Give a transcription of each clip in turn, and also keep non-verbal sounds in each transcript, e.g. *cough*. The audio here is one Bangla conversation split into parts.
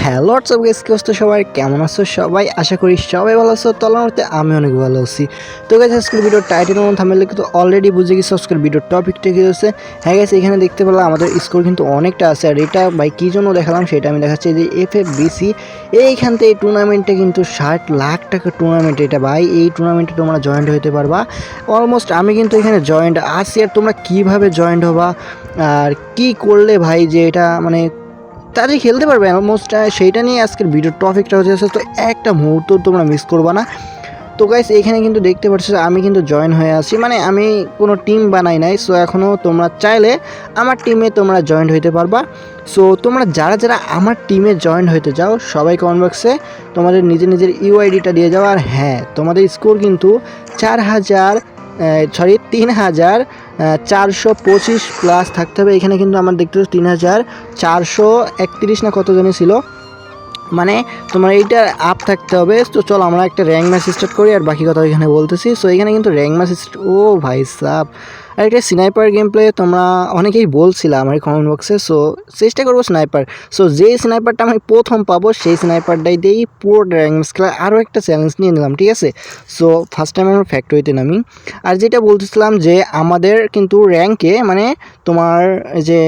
হ্যালো গেস কি অবস্থা সবাই? কেমন আছো সবাই? আশা করি সবাই ভালো আছো। তলানোতে আমি অনেক ভালো আছি। তো গেছে আজকের ভিডিও টাইটেল এবং থামেলে কিন্তু অলরেডি বুঝে গেছি আজকের ভিডিওর টপিকটা কি হচ্ছে হ্যাঁ গেছে এখানে দেখতে পেলাম আমাদের স্কোর কিন্তু অনেকটা আছে। আর এটা ভাই কী জন্য দেখালাম সেটা আমি দেখাচ্ছি যে এফ এফ বিসি এইখান থেকে এই টুর্নামেন্টে কিন্তু ষাট লাখ টাকা টুর্নামেন্ট এটা ভাই। এই টুর্নামেন্টে তোমরা জয়েন্ট হতে পারবা। অলমোস্ট আমি কিন্তু এখানে জয়েন্ট আছি। আর তোমরা কীভাবে জয়েন্ট হবা? আর কি করলে ভাই যে এটা মানে তাড়াতাড়ি খেলতে পারবে অলমোস্ট সেইটা নিয়ে আজকের ভিডিওর টপিকটা হচ্ছে তো একটা মুহূর্ত তোমরা মিস করবা না। তো গাইস এখানে কিন্তু দেখতে পাচ্ছ আমি কিন্তু জয়েন হয়ে আছি। মানে আমি কোনো টিম বানাই নাই সো এখনও তোমরা চাইলে আমার টিমে তোমরা জয়েন হইতে পারবা। সো তোমরা যারা যারা আমার টিমে জয়েন হইতে যাও, সবাই কমেন্ট বক্সে তোমাদের নিজের নিজের ইউআইডিটা দিয়ে যাও। আর হ্যাঁ তোমাদের স্কোর কিন্তু চার হাজার সরি তিন হাজার চারশো পঁচিশ প্লাস থাকতে হবে। এখানে কিন্তু আমার দেখতে তিন হাজার চারশো একত্রিশ না কত জানি ছিল। মানে তোমার এইটা আপ থাকতে হবে। তো চলো আমরা একটা র্যাঙ্ক ম্যাচ স্টার্ট করি আর বাকি কথা এখানে বলতেছি। সো এখানে কিন্তু র্যাঙ্ক ম্যাচ ও ভাই সাপ আর একটা স্নাইপার গেম প্লে তোমরা অনেকেই বলছিলাম আমার কমেন্ট বক্সে সো চেষ্টা করব স্নাইপার সো যেই স্নাইপারটা আমি প্রথম পাবো, সেই স্নাইপারটাই দিয়েই পুরো র্যাঙ্ক ম্যাচ খেলা আরও একটা চ্যালেঞ্জ নিয়ে নিলাম, ঠিক আছে? সো ফার্স্ট টাইম আমরা ফ্যাক্টরিতে নামি আর যেটা বলতেছিলাম যে আমাদের কিন্তু র্যাঙ্কে মানে তোমার যে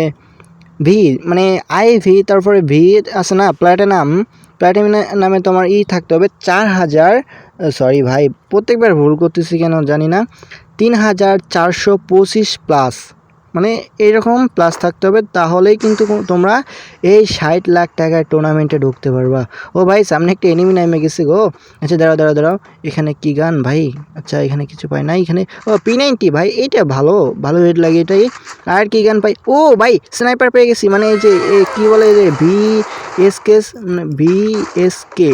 ভি মানে আই ভি তারপরে ভি আছে না প্ল্যাটিনাম প্ল্যাটিনাম নামে তোমার ই থাকতে হবে চার হাজার সরি ভাই, প্রত্যেকবার ভুল করতেছি কেন জানি না। তিন হাজার চারশো পঁচিশ প্লাস মানে এইরকম প্লাস থাকতে হবে, তাহলেই কিন্তু তোমরা এই ষাট লাখ টাকার টুর্নামেন্টে ঢুকতে পারবা। ও ভাই, সামনে একটা এনিমি নামে গেছে গো। আচ্ছা দাঁড়াও দাঁড়াও দাঁড়াও। এখানে কি গান ভাই? আচ্ছা এখানে কিছু পাই না এখানে ও পি নাইনটি ভাই, এইটা ভালো ভালো রেট লাগে এটাই। আর কি গান পাই? ও ভাই স্নাইপার পেয়ে গেছি মানে এই যে কি বলে যে V S K V S K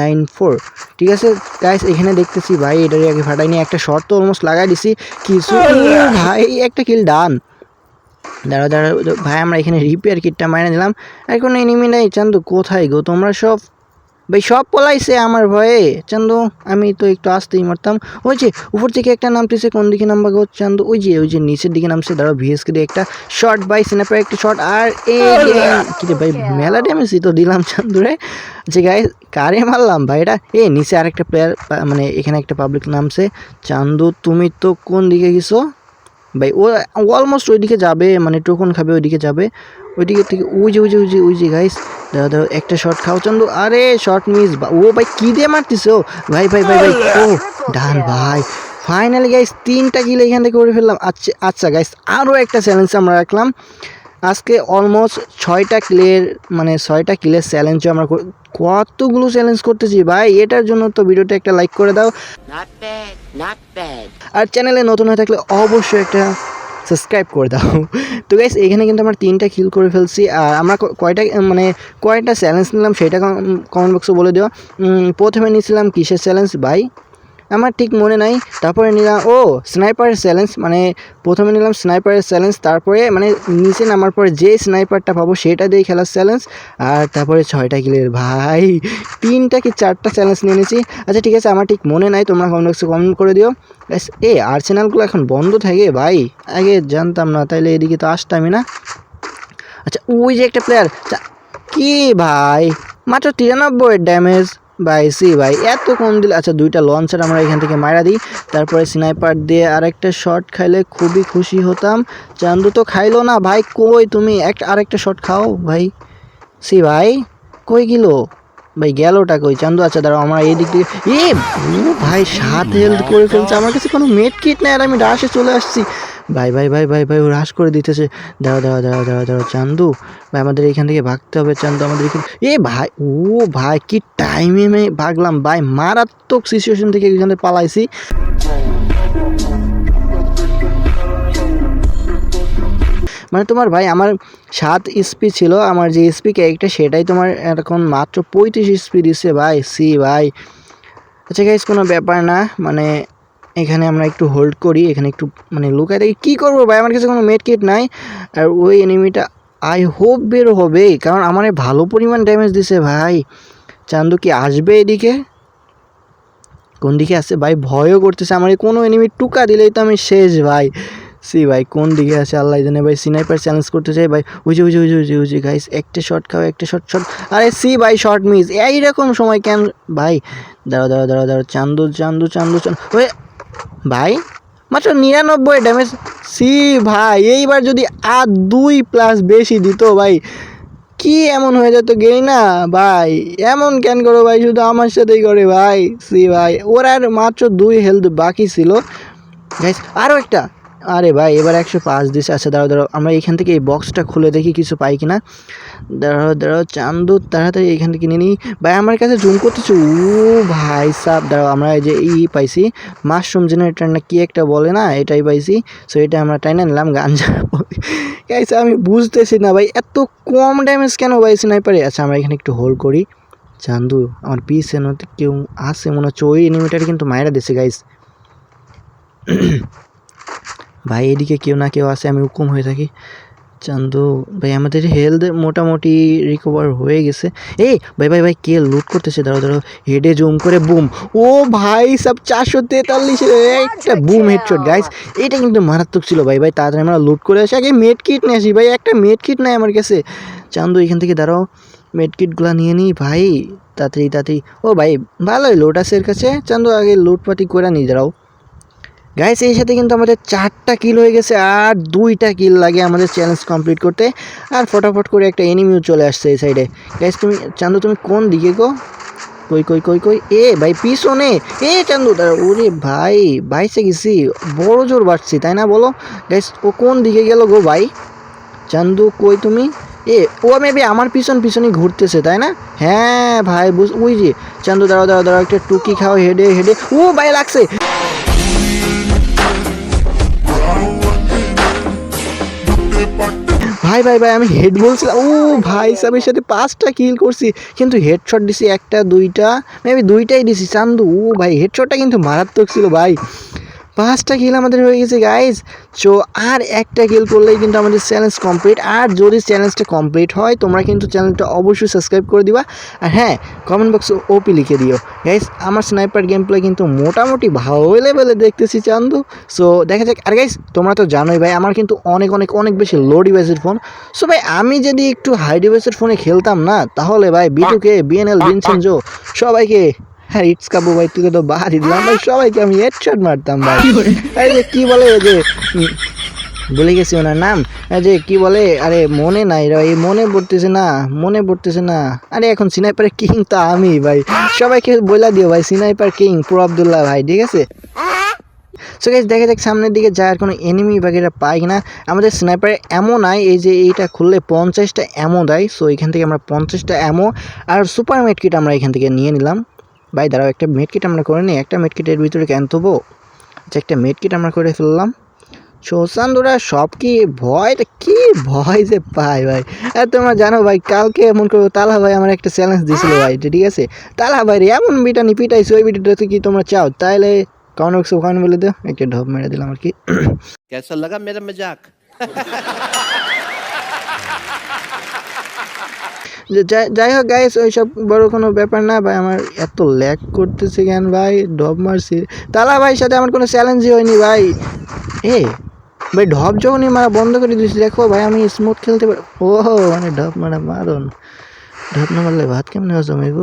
nine four. ঠিক আছে? গাইস এখানে দেখতেছি ভাই এটারই আগে ফাটাইনি একটা শর্ট তো অলমোস্ট লাগাই দিছি। কিছু ভাই একটা কিল ডান দাঁড়া দাঁড়া ভাই আমরা এখানে রিপেয়ার কিটটা মাইনে দিলাম এখন এনিমি নাই চান্দু কোথায় গো? তোমরা সব ভাই, সব পলাইছে আমার ভয়ে। চান্দু, আমি তো একটু আসতেই মারতাম। ওই যে, উপর থেকে একটা নামতেছে, কোন দিকে নামবা গো? চান্দু, ওই যে ওই যে নিচের দিকে নামছে, দাঁড়াও, ভিএসকে দিয়ে একটা শর্ট বাই স্ন্যাপার একটা শর্ট আর এ কি রে ভাই, মেলা ড্যামেজই তো দিলাম চান্দুরে যে গাই কারে মারলাম ভাই এটা? এ, নিচে আরেকটা প্লেয়ার মানে এখানে একটা পাবলিক নামছে। চান্দু, তুমি তো কোন দিকে গেছো? ভাই, ও অলমোস্ট ওইদিকে যাবে মানে টোকন খাবে, ওইদিকে যাবে। ওইদিকে থেকে, ওই যে ওই যে ওই যে ওই যে গাইস দাদা দাদা একটা শর্ট খাও। চন্দু, আরে শর্ট মিস ও ভাই, কী দিয়ে মারতিস ও? ভাই ভাই ভাই ভাই, ও, ডান ভাই। ফাইনালি গাইস তিনটা কিল এখান থেকে করে ফেললাম। আচ্ছা আচ্ছা গাইস আরও একটা চ্যালেঞ্জ আমরা রাখলাম। আজকে অলমোস্ট ছয়টা কিলের মানে ছয়টা কিলের চ্যালেঞ্জ আমরা কতগুলো চ্যালেঞ্জ করতেছি ভাই? এটার জন্য তো ভিডিওটা একটা লাইক করে দাও. আর চ্যানেলে নতুন হয়ে থাকলে অবশ্যই একটা সাবস্ক্রাইব করে দাও। তো গাইস এখানে কিন্তু আমরা তিনটা কিল করে ফেলছি। আর আমরা কয়টা মানে কয়টা চ্যালেঞ্জ নিলাম সেটা কমেন্ট বক্সে বলে দেওয়া প্রথমে নিয়েছিলাম কিসের চ্যালেঞ্জ ভাই? আমার ঠিক মনে নাই। তারপরে নিলাম, ও স্নাইপারের চ্যালেঞ্জ মানে প্রথমে নিলাম স্নাইপারের চ্যালেঞ্জ তারপরে মানে নিচে নামার পরে যে স্নাইপারটা পাবো সেটা দিয়ে খেলার চ্যালেঞ্জ আর তারপরে ছয়টা কিলের ভাই, তিনটা কি চারটা চ্যালেঞ্জ নিয়ে নিয়েছি। আচ্ছা ঠিক আছে, আমার ঠিক মনে নাই, তোমরা কমেন্ট কমেন্ট করে দিও। এ আর্সেনালগুলো এখন বন্ধ থাকে, ভাই, আগে জানতাম না, তাইলে এদিকে তো আসতামই না। আচ্ছা ওই যে একটা প্লেয়ার কি ভাই, মাত্র তিরানব্বই ড্যামেজ ভাই, সি ভাই, এত কম দিল আচ্ছা দুইটা লঞ্চার আমরা এখান থেকে মারা দিই। তারপরে স্নাইপার দিয়ে আরেকটা শট খাইলে খুবই খুশি হতাম। চান্দু তো খাইলো না ভাই, কই তুমি? একটা আরেকটা শট খাও ভাই। সি ভাই, কই গেল? ভাই, গেলোটা কই? চান্দু আচ্ছা দাঁড়াও, আমরা এই দিক থেকে এ ভাই, সাত হেলথ করে ফেলছে। আমার কাছে কোনো মেট কিট নেই আর আমি রাশে চলে আসছি। ভাই ভাই ভাই ভাই ভাই, ও রাশ করে দিতেছে। দাঁড়াও দাঁড়াও দাঁড়াও দাঁড়াও দাঁড়াও, চান্দু। ভাই, আমাদের এখান থেকে ভাগতে হবে, চান্দু, আমাদের এখানে এ ভাই, ও ভাই, কি টাইমে ভাগলাম। ভাই, মারাত্মক সিচুয়েশন থেকে এখানে পালাইছি। মানে তোমার ভাই, আমার সাত স্পি ছিল, আমার যে স্পি ক্যারেক্টার সেটাই তোমার এখন মাত্র পঁয়ত্রিশ স্পি দিচ্ছে ভাই, সি ভাই। আচ্ছা গাইজ কোনো ব্যাপার না। মানে এখানে আমরা একটু হোল্ড করি, এখানে একটু মানে লুকাই দেখি কী করব ভাই? আমার কাছে কোনো মেড কিট নাই। আর ওই এনিমিটা আই হোপ বের হবে কারণ আমার ভালো পরিমাণ ড্যামেজ দিছে ভাই। চান্দু কি আসবে এদিকে? কোন দিকে আসছে ভাই, ভয়ও করতেছে আমার। কোনো এনিমি টুকা দিলেই তো আমি শেষ ভাই। সি ভাই, কোন দিকে আছে? আল্লাহ জানে ভাই স্নাইপার চ্যালেঞ্জ করতে চাই ভাই উজে উজে উজে উজে উজে গাইস একটা শট খাও, একটা শট শট আরে সি ভাই শর্ট মিস এইরকম সময় কেন? ভাই, দাঁড়াও দাঁড়াও দাঁড়াও দাঁড়াও। চান্দু চান্দু চান্দু চান্দু। ভাই, মাত্র নিরানব্বই ড্যামেজ সি ভাই, এইবার যদি আর দুই প্লাস বেশি দিত ভাই, কি এমন হয়ে যেত গেই না? ভাই, এমন কেন করো ভাই, শুধু আমার সাথেই করে ভাই। সি ভাই, ওর আর মাত্র দুই হেলথ বাকি ছিল। আরও একটা। আরে ভাই, এবার একশো পাঁচ দিছে। আচ্ছা দাঁড়াও দাঁড়াও, আমরা এখান থেকে এই বক্সটা খুলে দেখি কিছু পাই কিনা। দাঁড়াও দাঁড়াও, চান্দু, তাড়াতাড়ি এখান থেকে নিয়ে নিই ভাই, আমার কাছে জুম করতেছে। ও ভাই, সাপ, দাঁড়াও, আমরা এই যে ই পাইছি। মাশরুম জেনারেটার না কি একটা বলে না, এটাই পাইছি। সো এটা আমরা টাইনা নিলাম, গাঞ্জা গাইস আমি বুঝতেছি না ভাই, এত কম ড্যামেজ কেন ভাই স্নাইপারে আচ্ছা আমরা এখানে একটু হোল্ড করি। চান্দু, আমার পিছে নতে কেউ আসে মনে হচ্ছে ওই এনিমিটার কিন্তু মায়েরা দিছে গাইস ভাই, এদিকে কেউ না কেউ আছে, আমি হুকুম হয়ে থাকি। চান্দু, ভাই, আমাদের হেলথ মোটামুটি রিকভার হয়ে গেছে। এই, ভাই ভাই ভাই, কে লুট করতেছে? দাঁড়াও দাঁড়াও হেডে জুম করে বুম ও ভাই, সব চারশো তেতাল্লিশ একটা বুম হেডশট গাইস এটা কিন্তু মারাত্মক ছিল, ভাই ভাই, তাড়াতাড়ি আমরা লুট করে আসি। আগে মেড কিট নিয়ে আসি, ভাই, একটা মেড কিট নাই আমার কাছে। চান্দু, এখান থেকে দাঁড়াও মেড কিটগুলো নিয়ে নিই, ভাই। তাড়াতাড়ি তাড়াতাড়ি। ও ভাই, ভালোই লোট আছে এর কাছে। চান্দু, আগে লুটপাটি করে নিয়ে দাঁড়াও। গাইস এই সাথে কিন্তু আমাদের চারটা কিল হয়ে গেছে আর দুইটা কিল লাগে আমাদের চ্যালেঞ্জ কমপ্লিট করতে। আর ফটাফট করে একটা এনিমিও চলে আসছে এই সাইডে গাইস তুমি, চান্দু, তুমি কোন দিকে গো? কই কই কই কই? এ, ভাই, পিছনে। এ, চান্দু দাঁড়া ওরে ভাই, বাইসে গেছি। বড় জোর বাড়ছি, তাই না বলো? গাইস ও কোন দিকে গেল গো ভাই? চান্দু, কই তুমি? এ, ও মেবি আমার পিছন, পিছনই ঘুরতেছে, তাই না? হ্যাঁ ভাই, বুঝ, ওই যে, চান্দু, দাঁড়াও দাঁড়াও দাঁড়াও, একটা টুকি খাও, হেডে হেডে। ও, ভাই, লাগছে। ভাই ভাই ভাই, আমি হেড বলছিলাম, ও ভাই সাহেবের সাথে পাঁচটা কিল করছি। কিন্তু হেডশট দিছি একটা, দুইটা মেবি দুইটাই দিছি, চান্দু। ও ভাই হেডশটটা কিন্তু মারাত্মক ছিল ভাই। পাঁচটা কিল আমাদের হয়ে গেছে গাইজ সো আর একটা কিল করলেই কিন্তু আমাদের চ্যালেঞ্জ কমপ্লিট আর যদি চ্যালেঞ্জটা কমপ্লিট হয়, তোমরা কিন্তু চ্যানেলটা অবশ্যই সাবস্ক্রাইব করে দিবা। আর হ্যাঁ কমেন্ট বক্সে ওপি লিখে দিও। গাইজ আমার স্নাইপার গেম প্লে কিন্তু মোটামুটি ভালো লেভেলে দেখতেছি, চান্দু। সো দেখা যাক। আর গাইজ তোমরা তো জানোই ভাই, আমার কিন্তু অনেক অনেক অনেক বেশি লো ডিভাইসের ফোন সো ভাই, আমি যদি একটু হাই ডিভাইসের ফোনে খেলতাম না, তাহলে ভাই বিটুকে বিএনএল ভিনসেনজো সবাইকে হ্যাঁ ইটস কাবু ভাই তুই তো বাহারি দিলাম ভাই সবাইকে আমি হেডশট মারতাম ভাই। এই যে কি বলে যে ভুলে গেছি ওনার নাম। যে কি বলে আরে মনে নাই রে এই মনে পড়তেছে না মনে পড়তেছে না। আরে এখন সিনাইপার কিং তো আমি ভাই। সবাইকে বলে দিও ভাই সিনাইপার কিং প্রো আবদুল্লাহ ভাই ঠিক আছে? সো গাইজ দেখা যাক সামনের দিকে যায় আর কোনো এনিমি বাগেরা পাই কিনা। আমাদের স্নাইপারে এমন নাই এই যে এইটা খুললে পঞ্চাশটা অ্যামো দেয়। সো এখান থেকে আমরা পঞ্চাশটা অ্যামো আর সুপার মেড কিট আমরা এখান থেকে নিয়ে নিলাম। ভাই, দাঁড়াও, একটা মেডকিট আমরা করে নিই, একটা মেডকিটের ভিতরে ক্যান থবো? আচ্ছা একটা মেডকিট আমরা করে ফেললাম। শোষান্দুরা সব কি ভয়টা কি ভয় যে পাই ভাই? আর, তোমরা জানো ভাই, কালকে এমন করব তালা ভাই আমার একটা চ্যালেঞ্জ দিয়েছিল ভাই ঠিক আছে? তালা ভাই রে, এমন বিটানি পিটাইছি ওই তো কি তোমরা চাও? তাইলে কাউন্ট বক্সে ওখানে বলে দিও, একটা ঢপ মেরে দিলাম আর কি। কেসা লাগা মেরা মজাক? যাই- যাই হোক গাইস ওইসব বড় কোনো ব্যাপার না ভাই আমার এত ল্যাক করতেছে কেন ভাই? ঢপ মারছি। তালা ভাই সাথে আমার কোনো চ্যালেঞ্জই হয়নি ভাই। এ ভাই ঢপ যখনই মারা বন্ধ করে দিয়েছি দেখো ভাই আমি স্মুথ খেলতে পারি ও মানে ঢপ মারা মারুন ঢপ না মারলে ভাত কেমনে জমাইব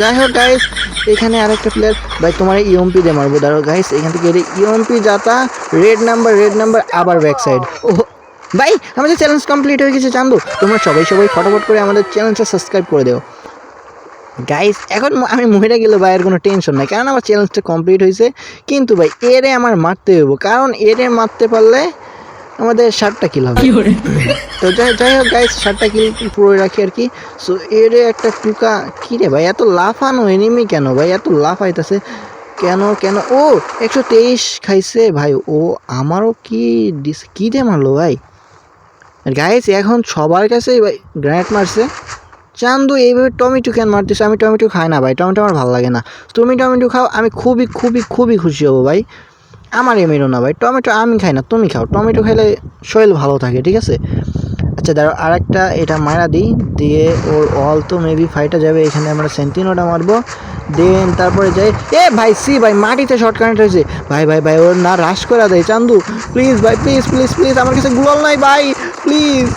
যাই হোক গাইস এখানে আরেকটা প্লেয়ার ভাই তোমার ইএমপি দিয়ে মারবো দাঁড়ো গাইস এখান থেকে ইএমপি যাতা রেড নাম্বার রেড নাম্বার আবার ব্যাক সাইড ও ভাই আমাদের চ্যালেঞ্জ কমপ্লিট হয়ে গেছে চান্দু। তোমরা সবাই সবাই ফটোফট করে আমাদের চ্যানেলটা সাবস্ক্রাইব করে দিও। গাইস এখন আমি মহিলা গেলে ভাই আর কোনো টেনশন নাই কারণ আমার চ্যালেঞ্জটা কমপ্লিট হয়েছে। কিন্তু ভাই এরে আমার মারতে হইব কারণ এরে মারতে পারলে আমাদের ষাটটা কিল হবে। তো যাই যাই হোক গাইস ষাটটা কিল পুরো রাখি আর কি। সো এরে একটা টুকা কী রে ভাই এত লাফানো এনিমি কেন ভাই? এত লাফাইতেছে। কেন কেন? ও একশো তেইশ খাইছে ভাই। ও আমারও কি ডিস কী দিয়ে মারলো ভাই? গাইস এখন সবার কাছে গ্রেনেড মারছে। চান্দু এইভাবে টমেটো কেন মারতেছে? আমি টমেটো খাই না ভাই, টমেটো আমার ভালো লাগে না। তুমি টমেটো খাও, আমি খুবই খুবই খুবই খুশি হব ভাই। আমার এমেরও না ভাই, টমেটো আমি খাই না, তুমি খাও। টমেটো খেলে শরীর ভালো থাকে, ঠিক আছে? আচ্ছা দাঁড়ো আর একটা এটা মারা দিই দিয়ে ওর অল তো মেবি ফাইটা যাবে এখানে আমরা সেন্টিনোটা মারবো দেন তারপরে যাই এ ভাই সি ভাই মাটিতে শর্ট কানেক্ট হয়েছে ভাই ভাই ভাই ওর না রাশ করা দেয় চান্দু প্লিজ ভাই প্লিজ প্লিজ প্লিজ আমার কাছে গুলাল নাই ভাই প্লিজ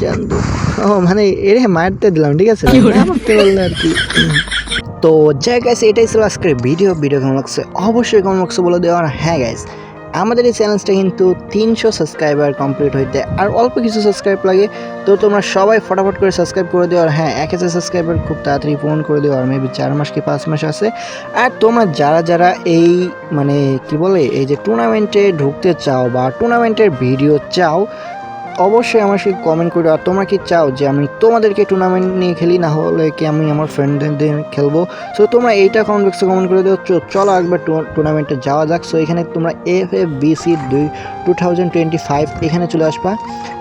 চান্দু ও মানে এরে মারতে দিলাম ঠিক আছে? মারতে বললে *laughs* আর কি। তো যাই গাইস এটাই ছিল আজকের ভিডিও ভিডিও কেমন লাগছে? অবশ্যই কেমন লাগছে বলে দেওয়া আর হ্যাঁ গাইস আমাদের এই চ্যালেঞ্জটা কিন্তু তিনশো সাবস্ক্রাইবার কমপ্লিট হইতে আর অল্প কিছু সাবস্ক্রাইব লাগে, তো তোমরা সবাই ফটাফট করে সাবস্ক্রাইব করে দিও। আর হ্যাঁ এক হাজার সাবস্ক্রাইবার খুব তাড়াতাড়ি পূরণ করে দিও, আর মেবি চার মাস কি পাঁচ মাস আছে। আর তোমরা যারা যারা এই মানে কি বলে, এই যে টুর্নামেন্টে ঢুকতে চাও বা টুর্নামেন্টের ভিডিও চাও অবশ্যই আমার সাথে কমেন্ট করে। আর তোমরা কি চাও যে আমি তোমাদেরকে টুর্নামেন্ট নিয়ে খেলি? না হলে কি আমি আমার ফ্রেন্ডদের খেলব? সো তোমরা এইটা কমেন্ট বক্সে কমেন্ট করে দিও। চলো একবার টুর্নামেন্টে যাওয়া যাক। সো এখানে তোমরা এফ এফ বিসি দুই টু থাউজেন্ড টোয়েন্টি ফাইভ এখানে চলে আসবা।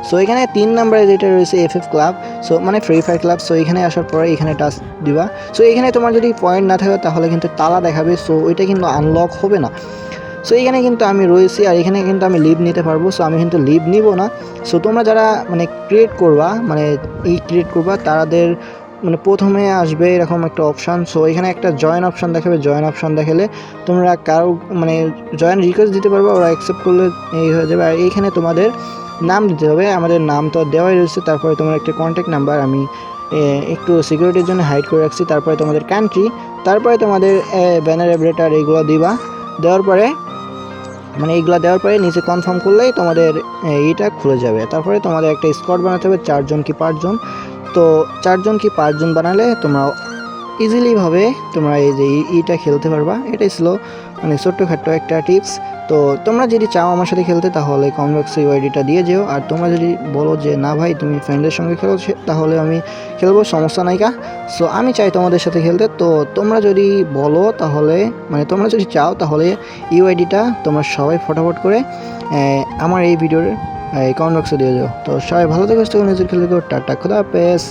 সো এখানে তিন নম্বরে যেটা রয়েছে এফ এফ ক্লাব সো মানে ফ্রি ফায়ার ক্লাব সো এখানে আসার পরে এখানে টাচ দিবা। সো এখানে তোমার যদি পয়েন্ট না থাকে তাহলে কিন্তু তালা দেখাবে। সো ওইটা কিন্তু আনলক হবে না। সো এখানে কিন্তু আমি রয়েছি আর এখানে কিন্তু আমি লিভ নিতে পারব। সো আমি কিন্তু লিভ নিব না। সো তোমরা যারা মানে ক্রিয়েট করবা মানে এই ক্রিয়েট করবা তাদের মানে প্রথমে আসবে এরকম একটা অপশান সো এখানে একটা জয়েন অপশান দেখাবে। জয়েন অপশান দেখালে তোমরা কারও মানে জয়েন রিকোয়েস্ট দিতে পারবে, ওরা অ্যাকসেপ্ট করলে এই হয়ে যাবে। আর এইখানে তোমাদের নাম দিতে হবে। আমাদের নাম তো দেওয়াই রয়েছে। তারপরে তোমার একটা কন্ট্যাক্ট নাম্বার আমি একটু সিকিউরিটির জন্য হাইড করে রাখছি। তারপরে তোমাদের কান্ট্রি তারপরে তোমাদের ব্যানার অ্যাবরেটার এইগুলো দিবা। দেওয়ার পরে মানে এইগুলো দেওয়ার পরে নিচে কনফার্ম করলেই তোমাদের এইটা খুলে যাবে। তারপরে তোমাদের একটা স্কোয়াড বানাতে হবে, চারজন কি পাঁচজন। তো চারজন কি পাঁচজন বানালে তোমরা ইজিলিভাবে তোমরা এই যে ইটা খেলতে পারবা। এটাই ছিল মানে ছোট্টখাট্ট একটা টিপস তো তোমরা যদি চাও আমার সাথে খেলতে, তাহলে কমেন্ট বক্সে ওয়াইডিটা দিয়ে যেও। আর তোমরা যদি বলো যে, না ভাই, তুমি ফ্রেন্ডের সঙ্গে খেলো তাহলে আমি খেলব, সমস্যা নাই কা। সো আমি চাই তোমাদের সাথে খেলতে। তো তোমরা যদি বলো, তাহলে মানে তোমরা যদি চাও, তাহলে ইউআইডিটা তোমরা সবাই ফটাফট করে আমার এই ভিডিওর কমেন্ট বক্সে দিয়ে যাও। তো সবাই ভালো থেকে নিজের খেলে টাটা, খোদা হাফেজ।